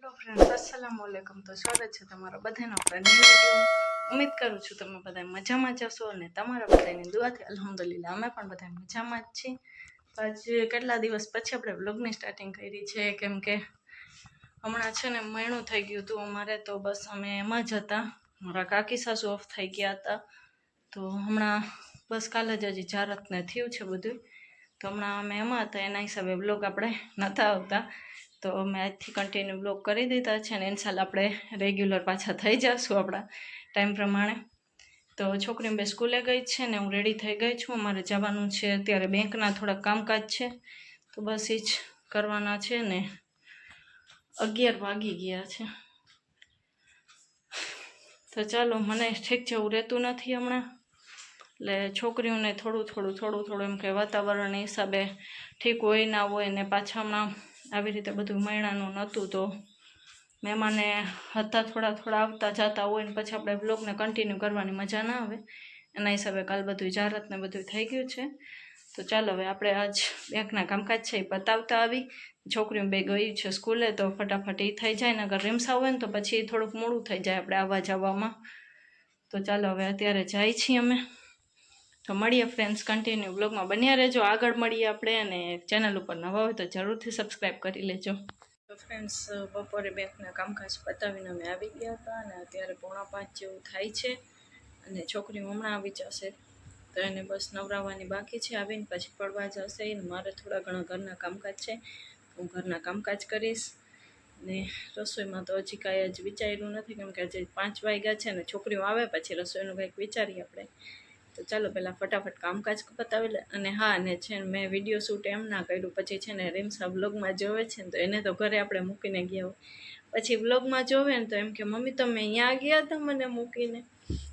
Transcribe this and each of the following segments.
Hello friend અસલામ વાલેકુમ તો સ્વાગત છે તમારા બધાનો ફ્રેન્ડ ઉમેદ કરું છું તમે બધા મજામાં જશો અને તમારા બધાની દુઆથી અલ્હમ્દુલિલ્લાહ, અમે પણ બધા મજામાં જ છીએ. આજે કેટલા દિવસ પછી આપણે વ્લોગની સ્ટાર્ટિંગ કરી છે? કેમ કે હમણાં છે ને મહિનું થઈ ગયું હતું અમારે, તો બસ અમે એમાં જ હતા. મારા કાકી સાસુ ઓફ થઈ ગયા હતા. તો હમણાં બસ કાલે જ હજી જારતને થયું છે બધું તો હમણાં અમે એમાં હતા, એના હિસાબે બ્લોગ આપણે નહોતા આવતા. તો અમે આજથી કન્ટિન્યુ બ્લોગ કરી દીધા છે અને ઇન્શાલ આપણે રેગ્યુલર પાછા થઈ જશું આપણા ટાઈમ પ્રમાણે. તો છોકરી બે સ્કૂલે ગઈ છે ને હું રેડી થઈ ગઈ છું. અમારે જવાનું છે અત્યારે બેંકના થોડાક કામકાજ છે. તો બસ એ જ કરવાના છે ને અગિયાર વાગી ગયા છે. તો ચાલો, મને ઠીક છે એવું રહેતું નથી હમણાં. એટલે છોકરીઓને થોડું થોડું થોડું થોડું એમ કે વાતાવરણ હિસાબે ઠીક હોય ના હોય ને પાછા હમણાં આવી રીતે બધું મહિનાનું નહોતું તો મહેમાને હતા થોડા થોડા આવતા જતા હોય ને પછી આપણે બ્લોગને કન્ટિન્યુ કરવાની મજા ના આવે. એના હિસાબે કાલ બધું જાહેરાતને બધું થઈ ગયું છે. તો ચાલો હવે આપણે આજ બેંકના કામકાજ છે એ બતાવતા આવી. છોકરીઓ બે ગઈ છે સ્કૂલે તો ફટાફટ એ થઈ જાય ને અગર રીમસા હોય ને તો પછી થોડુંક મોડું થઈ જાય આપણે આવવા જવામાં. તો ચાલો હવે અત્યારે જાય છીએ અમે. તો મળીએ ફ્રેન્ડ્સ કન્ટિન્યુ બ્લોગમાં બન્યા રહેજો. આગળ મળીએ આપણે અને ચેનલ ઉપર નવા હોય તો જરૂરથી સબસ્ક્રાઈબ કરી લેજો. તો ફ્રેન્ડ્સ બપોરે બેંકના કામકાજ પતાવીને અમે આવી ગયા હતા અને અત્યારે પોણા પાંચ જેવું થાય છે અને છોકરી હમણાં આવી જશે. તો એને બસ નવરાવવાની બાકી છે. આવીને પછી પડવા જશે. મારે થોડા ઘણા ઘરના કામકાજ છે. હું ઘરના કામકાજ કરીશ. ને રસોઈમાં તો હજી કાંઈ જ વિચાર્યું નથી, કેમ કે હજી પાંચ વાગ્યા છે ને છોકરીઓ આવે પછી રસોઈનું કંઈક વિચારીએ આપણે. તો ચાલો પહેલાં ફટાફટ કામકાજ પતાવી લે. અને હા ને છે ને મેં વીડિયો શૂટ એમ ના કર્યું. પછી છે ને રીમ્સા બ્લોગમાં જોવે છે ને તો એને તો ઘરે આપણે મૂકીને ગયા હોય. પછી બ્લોગમાં જોવે ને તો એમ કે, મમ્મી, તમે અહીંયા ગયા હતા મને મૂકીને?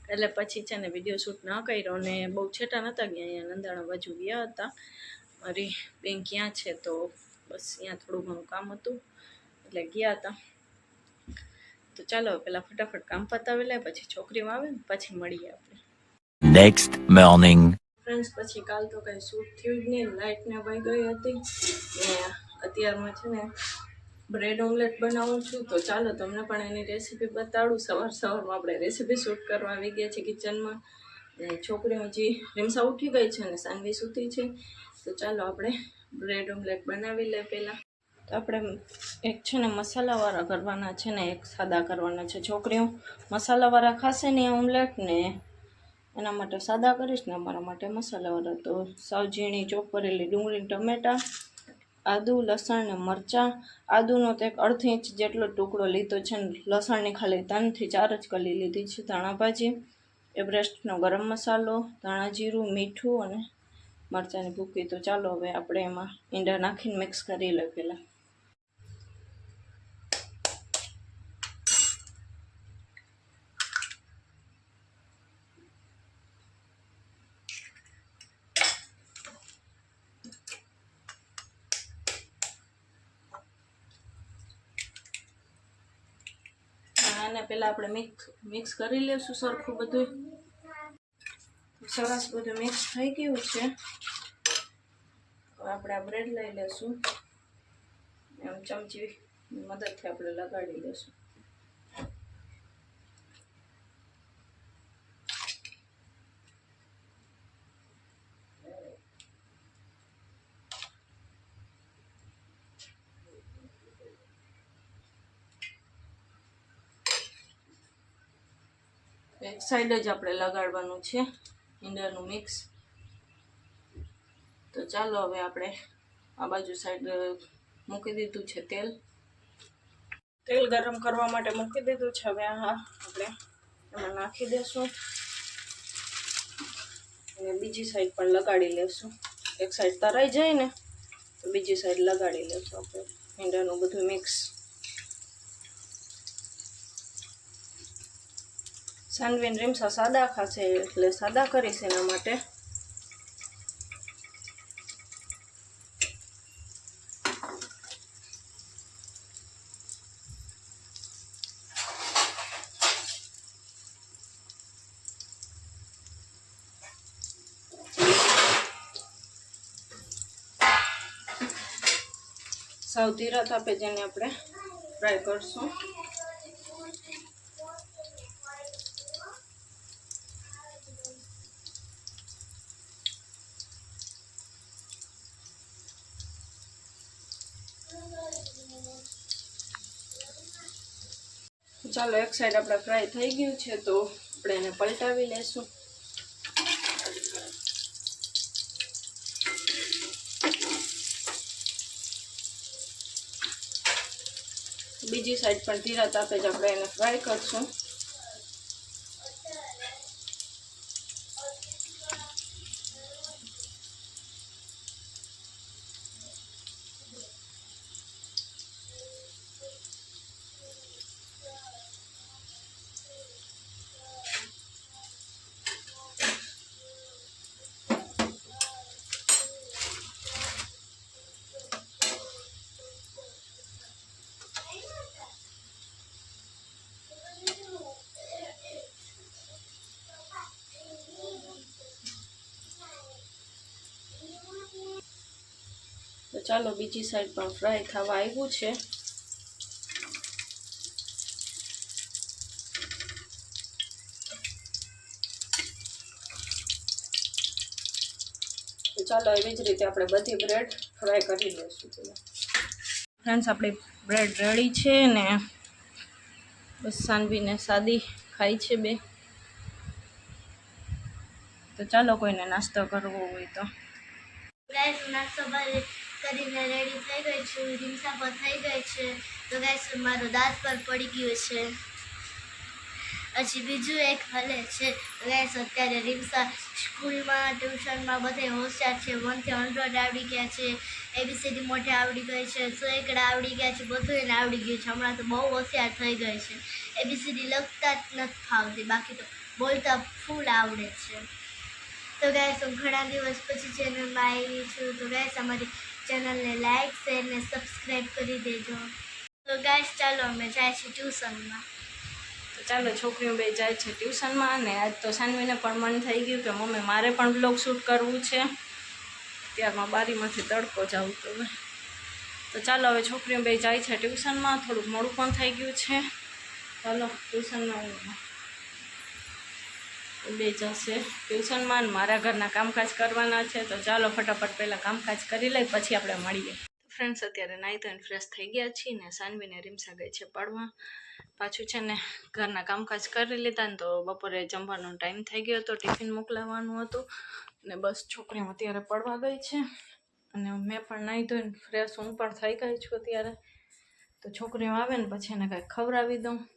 એટલે પછી છે ને વીડિયો શૂટ ના કર્યો અને બહુ છેટા નહોતા ગયા. અહીંયા નંદાણા બાજુ ગયા હતા. મારી બેન ક્યાં છે તો બસ અહીંયા થોડું ઘણું કામ હતું. એટલે ગયા હતા. તો ચાલો પહેલાં ફટાફટ કામ પતાવી લે, પછી છોકરીઓ આવે ને, પછી મળીએ આપણે. Next morning. ફ્રેન્ડ્સ પછી કાલ તો કંઈ શૂટ થયું જ નહીં. લાઇટને વહી ગઈ હતી. ને અત્યારમાં છે ને બ્રેડ ઓમલેટ બનાવું છું. તો ચાલો તમને પણ એની રેસીપી બતાડું. સવાર સવારમાં આપણે રેસીપી શૂટ કરવા આવી ગયા છે કિચનમાં ને છોકરીઓ હજી રીમસા ઉઠી ગઈ છે અને સાનવી સૂતી છે. તો ચાલો આપણે બ્રેડ ઓમલેટ બનાવી લે પહેલાં. તો આપણે એક છે ને મસાલાવાળા કરવાના છે ને, એક સાદા કરવાના છે. છોકરીઓ મસાલાવાળા ખાશે ને ઓમલેટ ને એના માટે સાદા કરીશ ને અમારા માટે મસાલાવાળા તો સાવ ઝીણી ચોપ કરેલી ડુંગળી ટમેટાં, આદુ, લસણ ને મરચાં. આદુનો તો એક અડધ ઇંચ જેટલો ટુકડો લીધો છે ને લસણની ખાલી ત્રણથી ચાર જ કલી લીધી છે ધાણા ભાજી એવરેસ્ટનો ગરમ મસાલો, ધાણા જીરું, મીઠું અને મરચાંની ભૂકી. તો ચાલો હવે આપણે એમાં ઈંડા નાખીને મિક્સ કરી લઈએ પહેલાં. પહેલાં આપણે મિક્સ મિક્સ કરી લઈશું સરખું બધું. સરસ બધું મિક્સ થઈ ગયું છે. આપણે આ બ્રેડ લઈ લઈશું એમ ચમચી મદદથી આપણે લગાડી લઈશું એક સાઈડ જ આપણે લગાડવાનું છે ઈંડાનું મિક્સ તો ચાલો હવે આપણે આ બાજુ સાઈડ મૂકી દીધું છે તેલ. તેલ ગરમ કરવા માટે મૂકી દીધું છે, હવે આ આપણે એમાં નાખી દેશું. અને બીજી સાઈડ પણ લગાડી લેશું. એક સાઈડ તરાઈ જાય ને, તો બીજી સાઈડ લગાડી લેશું આપણે ઈંડાનું બધું મિક્સ સાનવીન રીમસા સાદા ખાશે એટલે સાદા કરીશ એના માટે. સાવ રથ આપે જેને આપણે ફ્રાય કરશું. ચાલો એક સાઈડ આપણે ફ્રાય થઈ ગયું છે, તો આપણે એને પલટાવી લેશું. બીજી સાઈડ પણ ધીરા તાપે જ આપણે એને ફ્રાય કરશું. ચાલો બીજી સાઈડ પણ ફ્રાય થવા આવ્યું છે. ચાલો એવી જ રીતે આપણે બધી બ્રેડ ફ્રાય કરી લઈશું ફ્રેન્ડ્સ આપણી બ્રેડ રેડી છે ને બસ સાનવીને સાદી ખાઈ છે બે. તો ચાલો કોઈને નાસ્તો કરવો હોય તો. નાસ્તો કરીને રેડી થઈ ગઈ છું રીમસા પર થઈ ગઈ છે. તો ગાઈસ મારો દાંત પર પડી ગયો છે. પછી બીજું એક હલે છે. ગાઈસ અત્યારે રીમસા સ્કૂલમાં, ટ્યુશનમાં બધે હોશિયાર છે. વનથી હંડ્રેડ આવડી ગયા છે. એબીસીડી મોઢે આવડી ગઈ છે. સોયકડા આવડી ગયા છે. બધું એને આવડી ગયું છે. હમણાં તો બહુ હોશિયાર થઈ ગઈ છે. એબીસીડી લખતા જ નથી ફાવતી. બાકી તો બોલતા ફૂલ આવડે છે. તો ગાય હું ઘણા દિવસ પછી ચેનલમાં આવી છું. તો ગાય અમારી ચેનલને લાઈક, શેર સબસ્ક્રાઈબ કરી દેજો. તો ગાઈસ, ચાલો અમે જાય છે ટ્યુશનમાં. તો ચાલો, છોકરીઓ બે જાય છે ટ્યુશનમાં અને આજ તો સાનવીને પણ મન થઈ ગયું કે મમ્મી મારે પણ બ્લોગ શૂટ કરવું છે. ત્યારમાં બારીમાંથી તડકો જ આવતો હોય. તો ચાલો, હવે છોકરીઓ બે જાય છે ટ્યુશનમાં. થોડુંક મોડું પણ થઈ ગયું છે. ચાલો, ટ્યુશનમાં બે જશે. ટ્યુશનમાં મારા ઘરના કામકાજ કરવાના છે, તો ચાલો ફટાફટ પહેલાં કામકાજ કરી લઈ, પછી આપણે મળીએ. ફ્રેન્ડ્સ અત્યારે નાહી ધોઈને ફ્રેશ થઈ ગયા છીએ ને સાનવીને રીમસા ગઈ છે પડવા. પાછું છે ને ઘરના કામકાજ કરી લીધા ને તો બપોરે જમવાનો ટાઈમ થઈ ગયો હતો ટિફિન મોકલાવવાનું હતું. ને બસ છોકરીઓ અત્યારે પડવા ગઈ છે. અને મેં પણ નાહી ધોઈને ફ્રેશ હું પણ થઈ ગઈ છું અત્યારે. તો છોકરીઓ આવે ને પછી એને કાંઈક ખવડાવી દઉં.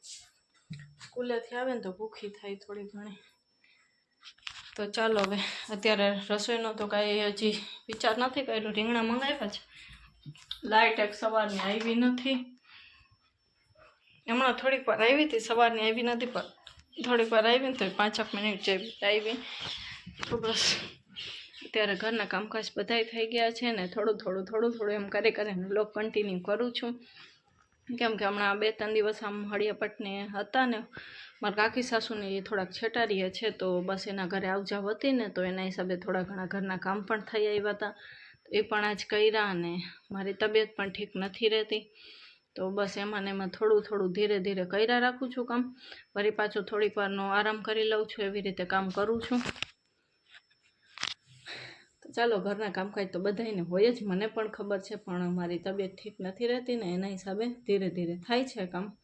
સ્કૂલેથી આવે ને તો ભૂખી થાય થોડી ઘણી. તો ચાલો હવે અત્યારે રસોઈનો તો કાંઈ હજી વિચાર નથી કર્યો. રીંગણા મંગાવ્યા છે. લાઇટ એક સવારની આવી નથી. હમણાં થોડીક વાર આવી હતી, સવારની આવી નથી, પણ થોડીક વાર આવી ને તો પાંચેક મિનિટ જેવી આવી. તો બસ. અત્યારે ઘરના કામકાજ બધાય થઈ ગયા છે ને થોડું થોડું થોડું થોડું એમ કરી કરીને બ્લોગ કન્ટિન્યુ કરું છું. કેમ કે હમણાં બે ત્રણ દિવસ આમ હળિયાપટને હતા ને, મારા કાકી સાસુને થોડાક છેટારીએ છે, તો બસ એના ઘરે આવજાવ હતી ને, તો એના હિસાબે થોડા ઘણા ઘરના કામ પણ થઈ આવ્યા હતા. એ પણ આજ કર્યા અને મારી તબિયત પણ ઠીક નથી રહેતી. તો બસ એમાં ને એમાં થોડું થોડું ધીરે ધીરે કર્યા રાખું છું કામ. વળી પાછું થોડીક વારનો આરામ કરી લઉં છું, એવી રીતે કામ કરું છું. ચાલો ઘરના કામકાજ તો બધાયને હોય જ. મને પણ ખબર છે, પણ મારી તબિયત ઠીક નથી રહેતી ને એના હિસાબે ધીરે ધીરે થાય છે કામ.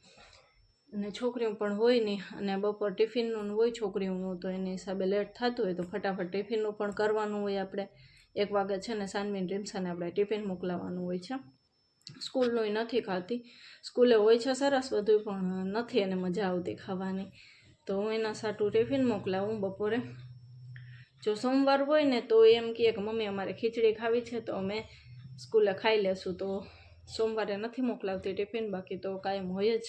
અને છોકરીઓ પણ હોય નહીં, અને બપોર ટિફિનનું હોય છોકરીઓનું, તો એની હિસાબે લેટ થતું હોય તો ફટાફટ ટિફિનનું પણ કરવાનું હોય આપણે. એક વાગે છે ને સાનવીન રીમસાને આપણે ટિફિન મોકલાવવાનું હોય છે. સ્કૂલનું નથી ખાતી. સ્કૂલે હોય છે સરસ બધું, પણ નથી એને મજા આવતી ખાવાની. તો હું એના સાટું ટિફિન મોકલાવું બપોરે. જો સોમવાર હોય ને, તો એમ કહે કે, મમ્મી, અમારે ખીચડી ખાવી છે, તો અમે સ્કૂલે ખાઈ લેશું. તો સોમવારે નથી મોકલાવતી ટિફિન, બાકી તો કાયમ હોય જ.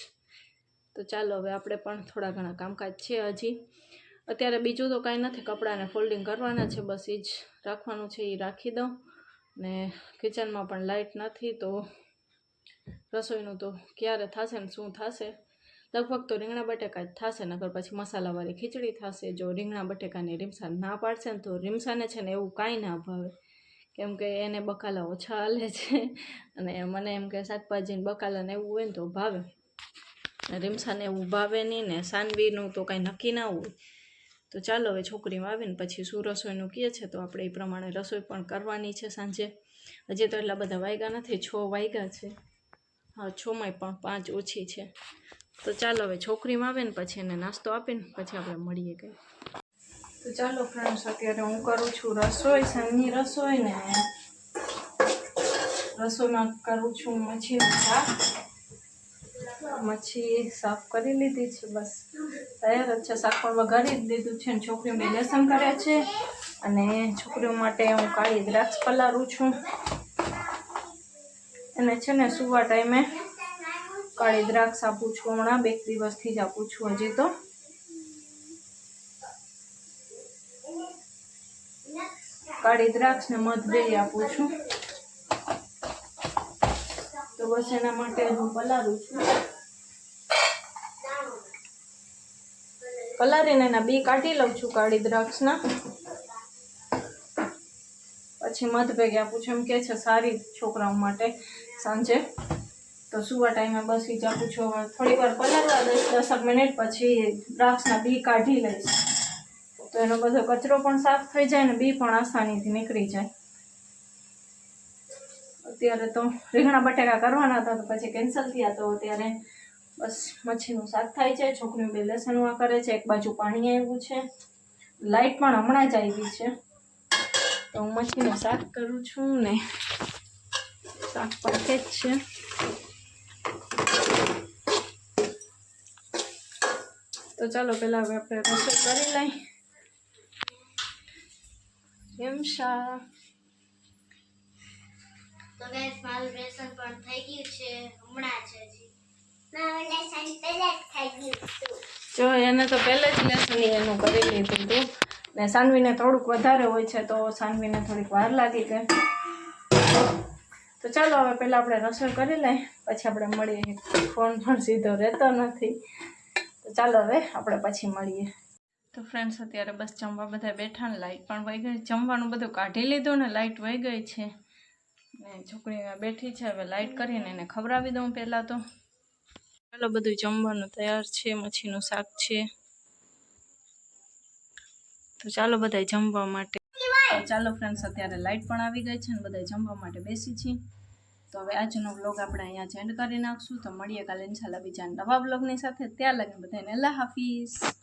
તો ચાલો, હવે આપણે પણ થોડા ઘણા કામકાજ છે હજી. અત્યારે બીજું તો કાંઈ નથી, કપડાને ફોલ્ડિંગ કરવાના છે, બસ એ જ રાખવાનું છે એ રાખી દઉં. ને કિચનમાં પણ લાઇટ નથી, તો રસોઈનું તો ક્યારે થશે ને શું થશે? લગભગ તો રીંગણા બટેકા જ થશે, નકર પછી મસાલાવાળી ખીચડી થશે. જો રીંગણા બટેકાની રીમસા ના પાડશે ને તો રીમસાને છે ને એવું કાંઈ ના ભાવે. કેમ કે એને બકાલા ઓછા હાલે છે. અને મને એમ કે શાકભાજીને બકાલાને એવું હોય ને તો ભાવે. રીમસાને એવું ભાવે નહીં ને, સાનવીનું તો કાંઈ નક્કી ના હોય. તો ચાલો હવે છોકરીમાં આવીને પછી શું રસોઈનું કહે છે તો આપણે એ પ્રમાણે રસોઈ પણ કરવાની છે સાંજે. હજી તો એટલા બધા વાયગા નથી, છ વાયગા છે. હા છમાંય પણ પાંચ ઓછી છે. તો ચાલો હવે છોકરીમાં આવે ને પછી એને નાસ્તો આપીને પછી આપણે મળીએ કંઈ. તો ચાલો ફ્રેન્ડ્સ અત્યારે હું કરું છું રસોઈ, સાંજની રસોઈ ને રસોઈમાં કરું છું મચ્છીનું શાક. મચ્છી સાફ કરી લીધી છે, બસ તૈયાર જ છે. શાક પણ વઘારી દીધું છે ને છોકરીઓને લેસન કરે છે અને છોકરીઓ માટે હું કાળી દ્રાક્ષ પલારું છું. એને છે ને સુવા ટાઈમે કાળી દ્રાક્ષ આપું છું, હમણાં બે દિવસથી જ આપું છું હજી તો. કાળી દ્રાક્ષ ને મધ બે આપું છું. તો બસ એના માટે હું પલાળું છું. પલાળીને એના બી કાઢી લઉં છું કાળી દ્રાક્ષના. પછી મધ ભેગી આપું છું. એમ કે છે સારી છોકરાઓ માટે સાંજે. તો સુવા ટાઈમે બસ જાઉં આપું છું. થોડી વાર પલાળવા દઈશ. દસક મિનિટ પછી દ્રાક્ષના બી કાઢી લઈશ. તો એનો બધો કચરો પણ સાફ થઈ જાય ને બી પણ આસાનીથી નીકળી જાય. અત્યારે તો રીંગણા બટેકા કરવાના હતા તો પછી કેન્સલ થયા તો અત્યારે બસ મચ્છીનું શાક થાય છે. છોકરીઓ બે લસણવા કરે છે. એક બાજુ પાણી આવ્યું છે. લાઈટ પણ હમણાં જ આવી છે. તો હું મચ્છીનું શાક કરું છું ને. શાક જ છે. તો ચાલો પહેલાં હવે આપણે રસોઈ કરી લઈ. એમ શા તો ગાઈસ મારું બેસન પણ થઈ ગયું છે હમણાં છે હજી. જો એને તો પહેલે જ લેસન એનું કરી લીધું હતું. ને સાનવીને થોડુંક વધારે હોય છે તો સાનવીને થોડીક વાર લાગી ગઈ. તો ચાલો હવે પહેલાં આપણે રસોઈ કરી લઈએ પછી આપણે મળીએ. ફોન પણ સીધો રહેતો નથી. તો ચાલો હવે આપણે પછી મળીએ. તો ફ્રેન્ડ્સ અત્યારે બસ જમવા બધા બેઠા ને લાઇટ પણ વહી ગઈ. જમવાનું બધું કાઢી લીધું ને લાઇટ વહી ગઈ છે. ને છોકરી બેઠી છે. હવે લાઇટ કરીને એને ખવડાવી દઉં પહેલાં તો. ચાલો બધું જમવાનું તૈયાર છે. મચ્છીનું શાક છે. તો ચાલો બધા જમવા માટે. ચાલો ફ્રેન્ડ્સ અત્યારે લાઇટ પણ આવી ગઈ છે ને બધા જમવા માટે બેસી છીએ. તો હવે આજનો બ્લોગ આપણે અહીંયા જ એન્ડ કરી નાખશું. તો મળીએ કાલે ઇન્શાલ્લાહ બીજા નવા બ્લોગની સાથે. ત્યાં લગી બધાને અલ્લાહ હાફિઝ.